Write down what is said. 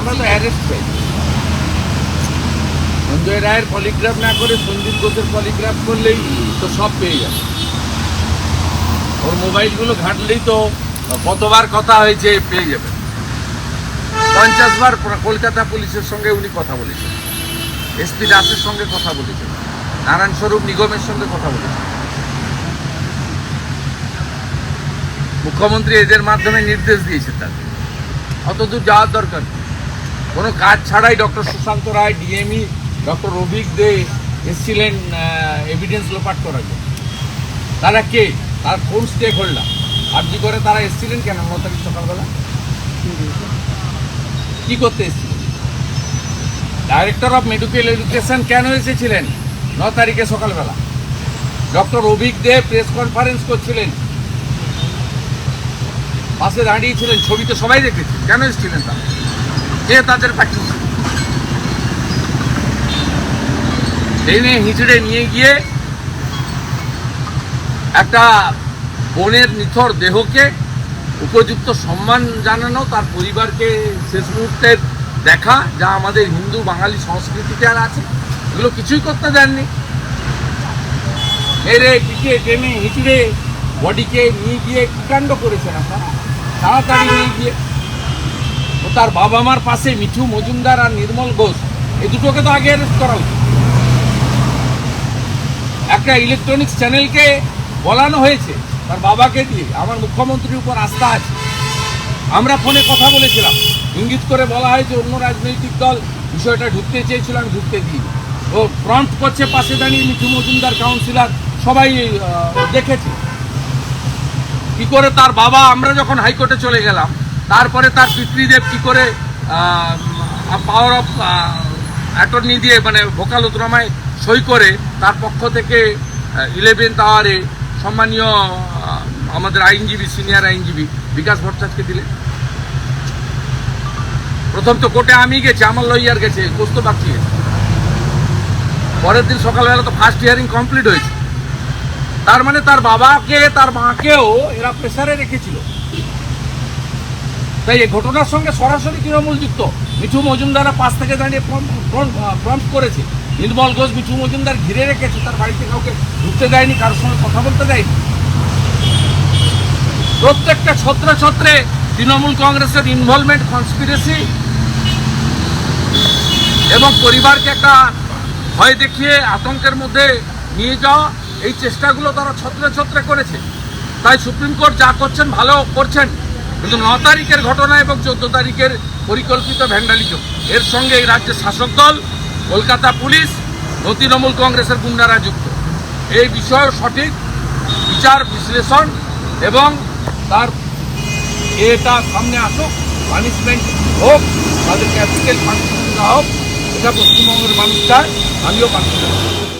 আমরা তো অ্যারেস্ট চাই সঞ্জয় রায়ের পলিগ্রাফ না করে সঞ্জিত ঘোষের পলিগ্রাফ করলেই তো সব পেয়ে যাবে ওর মোবাইলগুলো ঘাঁটলেই তো কতবার কথা হয়েছে পেয়ে যাবে। পঞ্চাশ বার কলকাতা পুলিশের সঙ্গে উনি কথা বলেছেন। এসপি দাসের সঙ্গে কথা বলেছেন। নারায়ণ স্বরূপ নিগমের সঙ্গে কথা বলেছেন। মুখ্যমন্ত্রী এদের মাধ্যমে নির্দেশ দিয়েছে তাদের। অত দূর যাওয়ার দরকার নেই। কোনো কাজ ছাড়াই doctor Sushanta Roy, DME, doctor Rabik De এসেছিলেন এভিডেন্স লোপাট করার জন্য। তারা কে? তার কোন স্টেক হোল্ডার আর্জি করে তারা এসেছিলেন কেন? ন তারিখ সকালবেলা? কি করতে এসেছিলেন? ডাইরেক্টর অফ মেডিকেল এডুকেশন কেন এসেছিলেন? ন তারিখে সকালবেলা। Doctor Avik De press conference করছিলেন। পাশে দাঁড়িয়েছিলেন ছবিতে সবাই দেখেছে। কেন এসেছিলেন তারা? কে তাদের পাঠিয়েছে ট্রেনে হিঁচড়ে নিয়ে গিয়ে একটা বোনের নিথর দেহকে উপযুক্ত সম্মান জানানো, তার পরিবারকে শেষ মুহূর্তের দেখা, যা আমাদের হিন্দু বাঙালি সংস্কৃতিতে আর আছে। এগুলো কিছুই করতে দেননি। মেরে পিটিয়ে, টেনে হিঁচড়ে বডিকে নিয়ে গিয়ে কি কাণ্ড করেছেন আপনারা? তাড়াতাড়ি নিয়ে গিয়ে তার বাবা মার পাশে মিঠু মজুমদার আর নির্মল ঘোষ। এই দুটোকে তো আগে অ্যারেস্ট করা উচিত। একটা ইলেকট্রনিক্স চ্যানেলকে বলানো হয়েছে, তার বাবাকে দিয়ে। আমার মুখ্যমন্ত্রীর উপর আস্থা আছে। আমরা ফোনে কথা বলেছিলাম। ইঙ্গিত করে বলা হয় যে, অন্য রাজনৈতিক দল বিষয়টা ঢুকতে চেয়েছিল, আমি ঢুকতে দিই ও ফ্রন্ট করছে পাশে দাঁড়িয়ে মিঠু মজুমদার কাউন্সিলর সবাই দেখেছে। কি করে তার বাবা, আমরা যখন হাইকোর্টে চলে গেলাম তারপরে তার পিতৃদেব কি করে পাওয়ার অফ অ্যাটর্নি দিয়ে মানে ভোকালতনামায় সই করে, তার পক্ষ থেকে ইলেভেন্থ আওয়ারে সম্মানীয় আমাদের আইনজীবী সিনিয়র আইনজীবী বিকাশ ভট্টাচার্যকে দিলে প্রথম তো কোর্টে আমি গেছি, আমার লয়ার গেছে কোস্ত গেছে পরের দিন সকালবেলা তো ফার্স্ট হিয়ারিং কমপ্লিট হয়েছে। তার মানে তার বাবাকে, তার মাকেও এরা প্রেসারে রেখেছিল। তাই এই ঘটনার সঙ্গে সরাসরি তৃণমূল যুক্ত। মিঠু মজুমদারা পাশ থেকে দাঁড়িয়ে প্রম্পট করেছে। নির্মল ঘোষ মিঠু মজুমদার ঘিরে রেখেছে, তার বাড়িতে কাউকে ঢুকতে দেয়নি, কারোর সঙ্গে কথা বলতে দেয়নি। প্রত্যেকটা ছত্র ছত্রে তৃণমূল কংগ্রেসের ইনভলভমেন্ট কনস্পিরেসি এবং পরিবারকে একটা ভয় দেখিয়ে আতঙ্কের মধ্যে নিয়ে যাওয়া, এই চেষ্টাগুলো তারা ছত্রে ছত্রে করেছে। তাই সুপ্রিম কোর্ট যা করছেন, ভালো করছেন। কিন্তু ন তারিখের ঘটনা এবং চোদ্দ তারিখের পরিকল্পিত ভ্যান্ডালিজম। এর সঙ্গে এই রাজ্যের শাসক দল, কলকাতা পুলিশ ও তৃণমূল কংগ্রেসের গুন্ডারা যুক্ত। এই বিষয়ে সঠিক বিচার, বিশ্লেষণ এবং তার এটা সামনে আসুক পানিশমেন্ট হোক, তাদেরকে অ্যাপ্লিকেল পানিশমেন্ট দেওয়া হোক, এটা পশ্চিমবঙ্গের মানুষ চায়, আমিও পানিশমেন্ট